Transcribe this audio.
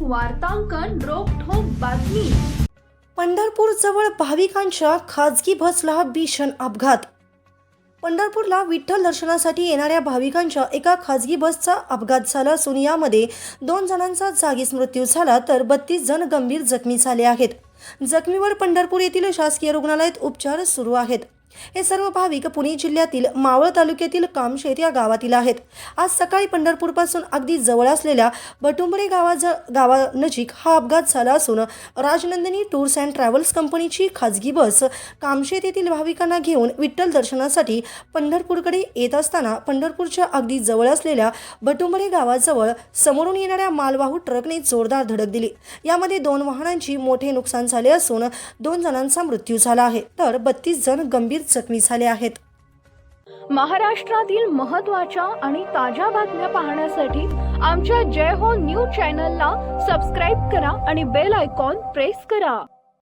वार्तांकन रोखोक बातमी. पंढरपूर जवळ भाविकांच्या खाजगी बसला भीषण अपघात. पंढरपूरला विठ्ठल दर्शनासाठी येणाऱ्या भाविकांच्या एका खाजगी बसचा अपघात झाला असून यामध्ये दोन जणांचा जागीच मृत्यू झाला तर बत्तीस जण गंभीर जखमी झाले आहेत. जखमीवर पंढरपूर येथील शासकीय रुग्णालयात उपचार सुरू आहेत. हे सर्व भाविक पुणे जिल्ह्यातील मावळ तालुक्यातील कामशेत या गावातील आहेत. आज सकाळी पंढरपूरपासून अगदी जवळ असलेल्या भटुंबरे गावाज गावानजीक हा अपघात झाला असून राजनंदिनी टूर्स अँड ट्रॅव्हल्स कंपनीची खाजगी बस कामशेत येथील भाविकांना घेऊन विठ्ठल दर्शनासाठी पंढरपूरकडे येत असताना पंढरपूरच्या अगदी जवळ असलेल्या भटुंबरे गावाजवळ समोरून येणाऱ्या मालवाहू ट्रकने जोरदार धडक दिली. यामध्ये दोन वाहनांची मोठे नुकसान झाले असून दोन जणांचा मृत्यू झाला आहे. तर बत्तीस जण गंभीर जखमी झाले आहेत. महाराष्ट्रातील महत्त्वाच्या आणि ताज्या बातम्या पाहण्यासाठी आमच्या जय हो न्यूज चॅनलला सबस्क्राईब करा आणि बेल आयकॉन प्रेस करा.